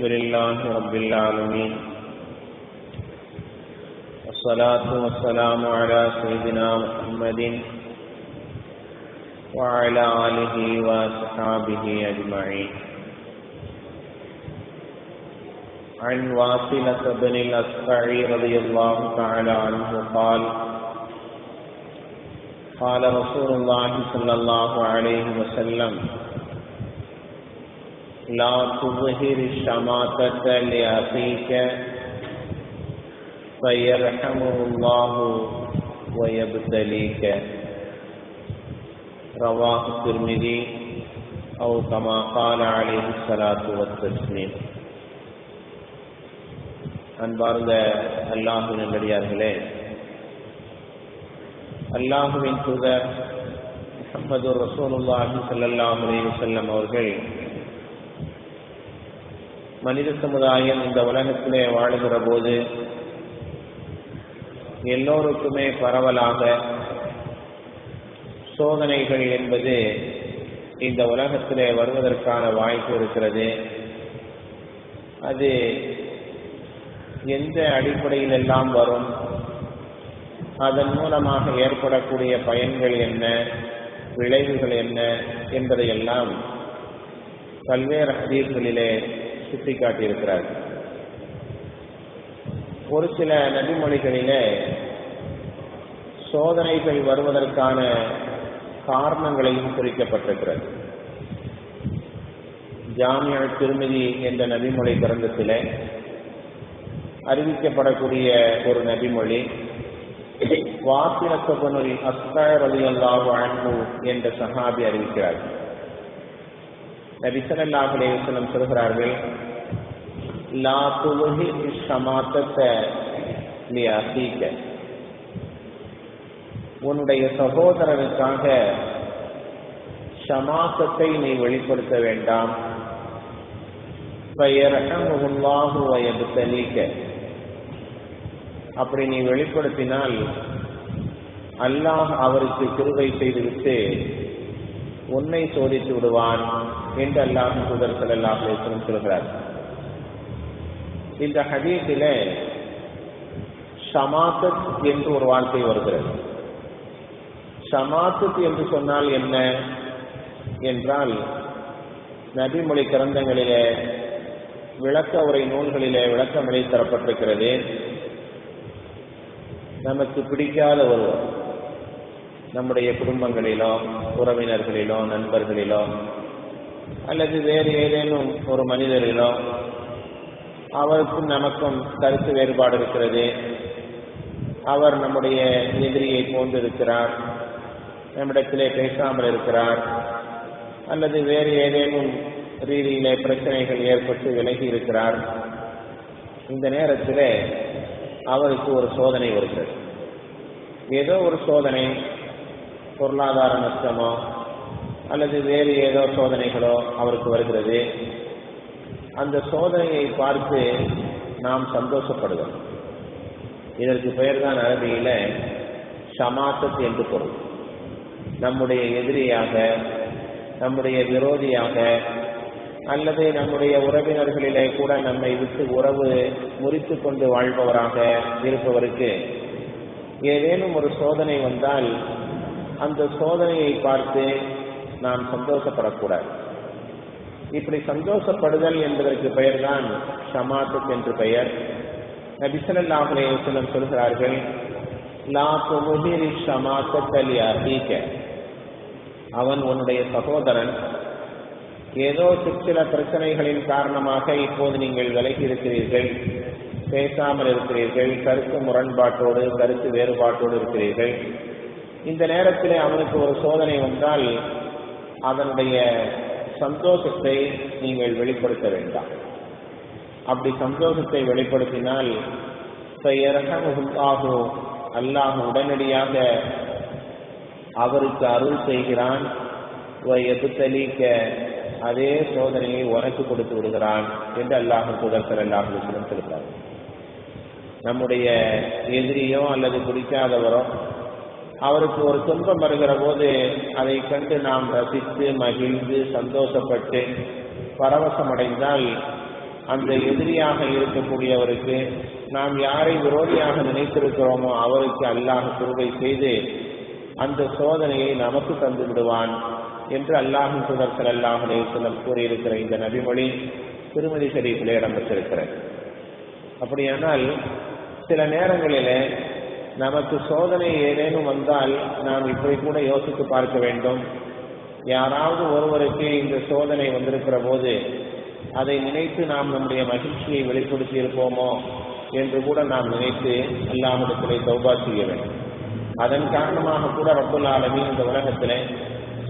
الحمد لله رب العالمين والصلاة والسلام على سيدنا محمد وعلى آله وصحابه أجمعين عن واصلة بن الأسقعي رضي الله تعالى عنه قال قال رسول الله صلى الله عليه وسلم لا تظهر الشماتة لأخيك فيرحمه الله ويبتليك رواه الترمذي أو كما قال عليه الصلاة والتسليم அன்பார்ந்த அல்லாஹு நல்லடியார்களே அல்லாஹுவின் தூதர் முகமது ரசூலுல்லாஹி ஸல்லல்லாஹு அலைஹி வஸல்லம் அவர்கள் மனித சமுதாயம் இந்த உலகத்திலே வாழுகிற போது எல்லோருக்குமே பரவலாக சோதனைகள் என்பது இந்த உலகத்திலே வருவதற்கான வாய்ப்பு இருக்கிறது. அது எந்த அடிப்படையில் எல்லாம் வரும்? அதன் மூலமாக ஏற்படக்கூடிய பயன்கள் என்ன? விளைவுகள் என்ன? என்பதையெல்லாம் பல்வேறு அதிர்களிலே சுட்டிக்காட்டியிருக்கிறார் ஒரு சில நபிமொழிகளிலே சோதனைகள் வருவதற்கான காரணங்களையும் குறிக்கப்பட்டிருக்கிறது. ஜாமிய திருமதி என்ற நபிமொழி கிரந்தத்தில் அறிவிக்கப்படக்கூடிய ஒரு நபிமொழி வாசினத்தபனுரி அஸ்கர் அலி அல்லாஹு அன்பு என்ற சஹாபி அறிவிக்கிறார். நபி ஸல்லல்லாஹு சொல்கிறார்கள் லா துலஹி ஷமாத்தத லி உன்னுடைய சகோதரனுக்காக சமாசத்தை நீ வெளிப்படுத்த வேண்டாம் ஃபயர்ஹமுல்லாஹு வயப்தலீக அப்படி நீ வெளிப்படுத்தினால் அல்லாஹ் அவருக்கு கிருவை செய்துவிட்டு உன்னை சோதித்து விடுவான் என்று அல்லாஹ் சுதர் சல்லாஹ் சொல்கிறார் இந்த ஹதீஸில ஷமாத்தத் என்று ஒரு வார்த்தை வருகிறது. ஷமாத்தத் என்று சொன்னால் என்ன என்றால் நபிமொழி கிரந்தங்களிலே விளக்க உரை நூல்களிலே விளக்கம் எழுதி தரப்பட்டிருக்கிறது நமக்கு பிடிக்காத ஒருவர் நம்முடைய குடும்பங்களிலோ உறவினர்களிலோ நண்பர்களிலோ அல்லது வேறு ஏதேனும் ஒரு மனிதரிலோ அவருக்கும் நமக்கும் கருத்து வேறுபாடு இருக்கிறது. அவர் நம்முடைய எதிரியை போன்று இருக்கிறார் நம்மிடத்திலே பேசாமல் இருக்கிறார். அல்லது வேறு ஏதேனும் ரீதியிலே பிரச்சனைகள் ஏற்பட்டு விலகி இருக்கிறார். இந்த நேரத்தில் அவருக்கு ஒரு சோதனை வருகிறது. ஏதோ ஒரு சோதனை பொருளாதார நஷ்டமோ அல்லது வேறு ஏதோ சோதனைகளோ அவருக்கு வருகிறது. அந்த சோதனையை பார்த்து நாம் சந்தோஷப்படுவோம் இதற்கு பெயர் தான் அரபியில சமாசத் என்று பொருள். நம்முடைய எதிரியாக நம்முடைய விரோதியாக அல்லது நம்முடைய உறவினர்களிலே கூட நம்மை விட்டு உறவு முறித்து கொண்டு வாழ்பவராக இருப்பவருக்கு ஏதேனும் ஒரு சோதனை வந்தால் அந்த சோதனையை பார்த்து நாம் சந்தோஷப்படக்கூடாது. இப்படி சந்தோஷப்படுதல் என்பதற்கு பெயர்தான் ஷமாத்துக் என்று பெயர். நபிசல்லாஹுலே வசலம் சொல்கிறார்கள் லா துமுதிரி ஷமாத்தலி அஹீக. அவன் உன்னுடைய சகோதரன். ஏதோ சிற்சில பிரச்சனைகளின் காரணமாக இப்போது நீங்கள் விலகி இருக்கிறீர்கள். பேசாமல் இருக்கிறீர்கள். கருத்து முரண்பாட்டோடு கருத்து வேறுபாட்டோடு இருக்கிறீர்கள். இந்த நேரத்தில் அவனுக்கு ஒரு சோதனை வந்தால் அதனுடைய சந்தோஷத்தை நீங்கள் வெளிப்படுத்த வேண்டாம். அப்படி சந்தோஷத்தை வெளிப்படுத்தினால் அல்லாஹ் உடனடியாக அவருக்கு அருள் செய்கிறான். எதுத்தலிக்க அதே சோதனையை உனக்கு கொடுத்து விடுகிறான் என்று அல்லாஹ் புதர்சர் அல்லாஹ் சொல்லுகிறார் நம்முடைய எதிரியோ அல்லது பிடிக்காதவரோ அவருக்கு ஒரு துன்பம் வருகிற போது அதை கண்டு நாம் ரசித்து மகிழ்ந்து சந்தோஷப்பட்டு பரவசமடைந்தால் அந்த எதிரியாக இருக்கக்கூடியவருக்கு நாம் யாரை விரோதியாக நினைத்திருக்கிறோமோ அவருக்கு அல்லாஹ் குருவை செய்து அந்த சோதனையை நமக்கு தந்து விடுவான் என்று அல்லாஹின் சுதர்சல் அல்லாஹ் அலையம் கூறியிருக்கிற இந்த நபிமொழி திருமதி ஷரீஃபில் இடம்பெற்றிருக்கிறது. அப்படியானால் சில நேரங்களிலே நமக்கு சோதனை ஏதேனும் வந்தால் நாம் இப்படி கூட யோசித்து பார்க்க வேண்டும். யாராவது ஒருவருக்கு இந்த சோதனை வந்திருக்கிற போது அதை நினைத்து நாம் நம்முடைய மகிழ்ச்சியை வெளிப்படுத்தி இருப்போமோ என்று கூட நாம் நினைத்து அல்லாமிடத்திலே தௌபா செய்ய வேண்டும். அதன் காரணமாக கூட ரப்புல் ஆலமி இந்த உலகத்திலே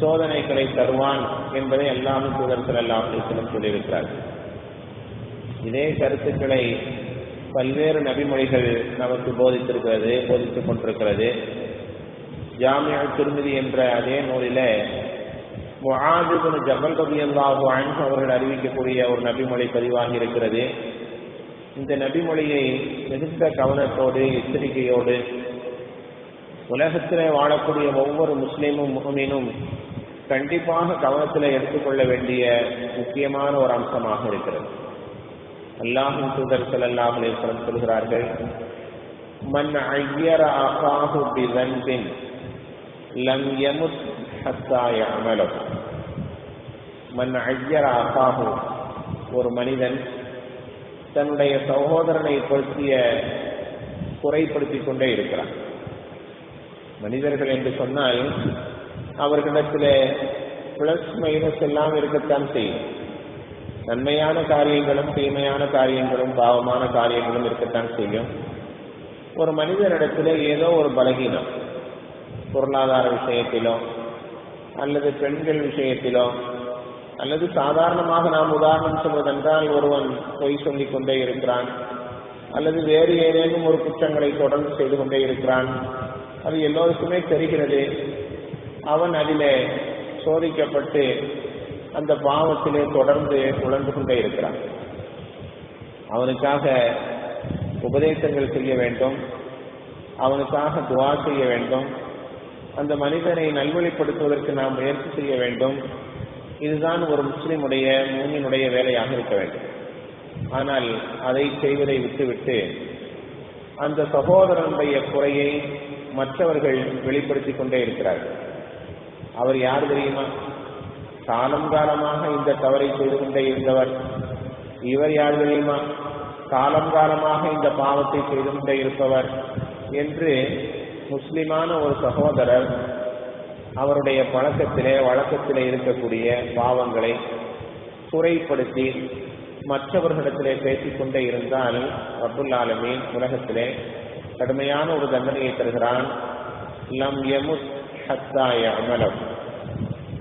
சோதனைகளை தருவான் என்பதை எல்லாமே தூதர்கள் எல்லாம் சொல்லியிருக்கிறார் இதே கருத்துக்களை பல்வேறு நபிமொழிகள் நமக்கு போதித்திருக்கிறது போதித்துக் கொண்டிருக்கிறது. ஜாமியா திருமதி என்ற அதே நூலில முஆதிபுன் ஜபல் ரபி அல்லாஹு அன்ஹு அவர்கள் அறிவிக்கக்கூடிய ஒரு நபிமொழி பதிவாகி இருக்கிறது. இந்த நபிமொழியை மிகுந்த கவனத்தோடு எச்சரிக்கையோடு உலகத்திலே வாழக்கூடிய ஒவ்வொரு முஸ்லீமும் முகமீனும் கண்டிப்பாக கவனத்தில் எடுத்துக்கொள்ள வேண்டிய முக்கியமான ஒரு அம்சமாக இருக்கிறது. அல்லாஹின் தூதர் ஸல்லல்லாஹு அலைஹி சொல்கிறார்கள் மன் ஐயர அகாஹு பிதன்பின் லம் யமுத் ஹத்தா அமலம் மன் ஐயர அகாஹு ஒரு மனிதன் தன்னுடைய சகோதரனை பற்றிய குறைப்படுத்திக் கொண்டே இருக்கிறான். மனிதர்கள் என்று சொன்னால் அவர்களிடத்தில் பிளஸ் மைனஸ் எல்லாம் இருக்கத்தான் செய்யும். நன்மையான காரியங்களும் தீமையான காரியங்களும் பாவமான காரியங்களும் இருக்கத்தான் செய்யும். ஒரு மனிதனிடத்தில் ஏதோ ஒரு பலகீனம் பொருளாதார விஷயத்திலோ அல்லது பெண்கள் விஷயத்திலோ அல்லது சாதாரணமாக நாம் உதாரணம் சொல்வதென்றால் ஒருவன் பொய் சொல்லிக் கொண்டே இருக்கிறான் அல்லது வேறு ஏதேனும் ஒரு குற்றங்களை தொடர்ந்து செய்து கொண்டே இருக்கிறான் அது எல்லோருக்குமே தெரிகிறது. அவன் அதிலே சோதிக்கப்பட்டு அந்த பாவத்திலே தொடர்ந்து உழந்து கொண்டே இருக்கிறான். அவனுக்காக உபதேசங்கள் செய்ய வேண்டும். அவனுக்காக துவா செய்ய வேண்டும். அந்த மனிதனை நல்வழிப்படுத்துவதற்கு நாம் முயற்சி செய்ய வேண்டும். இதுதான் ஒரு முஸ்லிமுடைய மூனினுடைய வேலையாக இருக்க வேண்டும். ஆனால் அதை செய்வதை விட்டுவிட்டு அந்த சகோதரனுடைய குறையை மற்றவர்கள் வெளிப்படுத்திக் கொண்டே இருக்கிறார்கள். அவர் யார் தெரியுமா? காலம் காலமாக இந்த தவறை செய்து கொண்டே இருந்தவர். இவர் யார் தெரியுமா? காலம் காலமாக இந்த பாவத்தை செய்து கொண்டே இருப்பவர் என்று முஸ்லிமான ஒரு சகோதரர் அவருடைய பழக்கத்திலே வழக்கத்திலே இருக்கக்கூடிய பாவங்களை குறைப்படுத்தி மற்றவர்களிடத்திலே பேசிக்கொண்டே இருந்தால் அப்துல் ஆலமீன் உலகத்திலே கடுமையான ஒரு தண்டனையை தருகிறான். லம் யமுத் ஹத்தாய அமலம்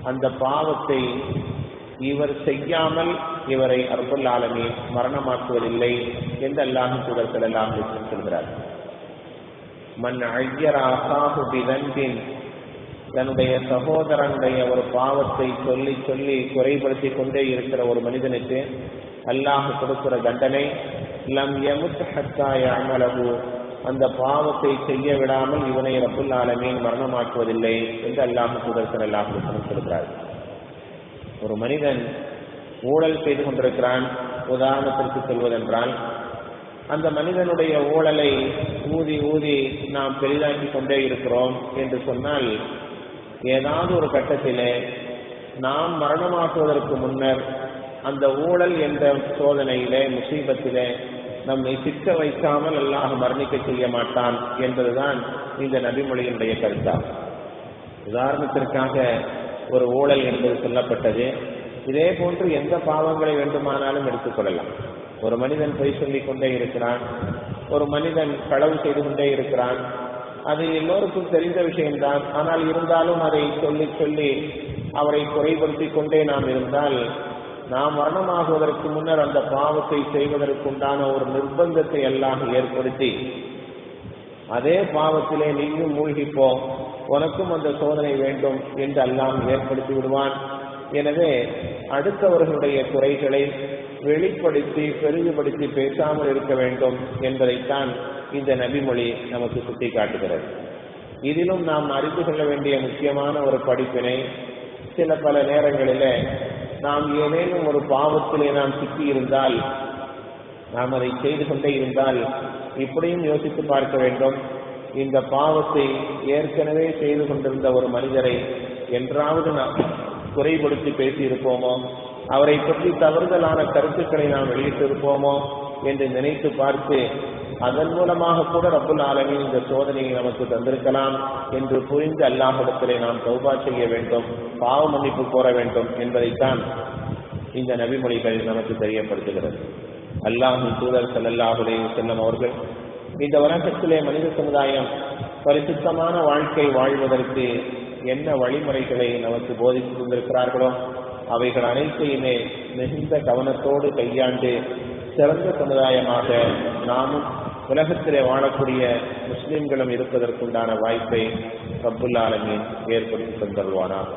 அந்த பாவத்தை இவர் செய்யாமல் இவரை அர்புல் ஆலமே மரணமாக்குவதில்லை என்று அல்லாஹு தூதர்கள் எல்லாம் சொல்கிறார். மண் ஐயர் ஆசாஹு பிதன்பின் தன்னுடைய சகோதரனுடைய ஒரு பாவத்தை சொல்லி சொல்லி குறைபடுத்தி கொண்டே இருக்கிற ஒரு மனிதனுக்கு அல்லாஹ் கொடுக்கிற தண்டனை லம் யமுத் ஹத்தாய அமலகு அந்த பாவத்தை செய்ய விடாமல் இவனை ரப்புல் ஆலமீன் மரணமாக்குவதில்லை என்று அல்லாஹ் சுதர்சன் அல்லாஹ் சொல்கிறார். ஒரு மனிதன் ஊழல் செய்து கொண்டிருக்கிறான் உதாரணத்திற்கு சொல்வதென்றால் அந்த மனிதனுடைய ஊழலை ஊதி ஊதி நாம் பெரிதாக்கி கொண்டே இருக்கிறோம் என்று சொன்னால் ஏதாவது ஒரு கட்டத்திலே நாம் மரணமாக்குவதற்கு முன்னர் அந்த ஊழல் என்ற சோதனையிலே முசீபத்திலே நம்மை சிக்க வைக்காமல் அல்லாஹ் மரணிக்க செய்ய மாட்டான் என்பதுதான் இந்த நபிமொழியினுடைய கருத்தாகும் உதாரணத்திற்காக ஒரு ஊழல் என்பது சொல்லப்பட்டது. இதே போன்று எந்த பாவங்களை வேண்டுமானாலும் எடுத்துக்கொள்ளலாம் ஒரு மனிதன் பொய் சொல்லிக் கொண்டே இருக்கிறான். ஒரு மனிதன் களவு செய்து கொண்டே இருக்கிறான். அது எல்லோருக்கும் தெரிந்த விஷயம்தான். ஆனால் இருந்தாலும் அதை சொல்லி சொல்லி அவரை குறைபடுத்திக் கொண்டே நாம் இருந்தால் நாம் மரணமாகுவதற்கு முன்னர் அந்த பாவத்தை செய்வதற்குண்டான ஒரு நிர்பந்தத்தை எல்லாம் ஏற்படுத்தி அதே பாவத்திலே நீயும் மூழ்கிப்போ உனக்கும் அந்த சோதனை வேண்டும் என்று எல்லாம் ஏற்படுத்தி விடுவான். எனவே அடுத்தவர்களுடைய குறைகளை வெளிப்படுத்தி பெரிதுபடுத்தி பேசாமல் இருக்க வேண்டும் என்பதைத்தான் இந்த நபிமொழி நமக்கு சுட்டி காட்டுகிறது இதிலும் நாம் அறிந்து கொள்ள வேண்டிய முக்கியமான ஒரு படிப்பினை சில பல நேரங்களிலே நாம் ஏதேனும் ஒரு பாவத்திலே நாம் சிக்கி இருந்தால் நாம் அதை செய்து கொண்டே இருந்தால் இப்படியும் யோசித்து பார்க்க வேண்டும். இந்த பாவத்தை ஏற்கனவே செய்து கொண்டிருந்த ஒரு மனிதரை என்றாவது நாம் குறைபடுத்தி பேசியிருப்போமோ? அவரை பற்றி தவறுதலான கருத்துக்களை நாம் வெளியிட்டிருப்போமோ? என்று நினைத்து பார்த்து அதன் மூலமாக கூட ரப்புல் ஆலமின் இந்த சோதனையை நமக்கு தந்திருக்கலாம் என்று புரிந்து அல்லாஹிடத்திலே நாம் சௌபா செய்ய வேண்டும் பாவ மன்னிப்பு கோர வேண்டும் என்பதைத்தான் இந்த நபிமொழிகள் நமக்கு தெரியப்படுத்துகிறது. அல்லாஹின் தூதர் செல்லல்லாஹுலே செல்லும் அவர்கள் இந்த உலகத்திலே மனித சமுதாயம் பரிசுத்தமான வாழ்க்கை வாழ்வதற்கு என்ன வழிமுறைகளை நமக்கு போதித்து கொண்டிருக்கிறார்களோ அவைகள் அனைத்தையுமே மிகுந்த கவனத்தோடு கையாண்டு சிறந்த சமுதாயமாக நாமும் உலகத்திலே வாழக்கூடிய முஸ்லிம்களும் இருப்பதற்குண்டான வாய்ப்பை ரப்புல் ஏற்படுத்தி தந்தருவானார்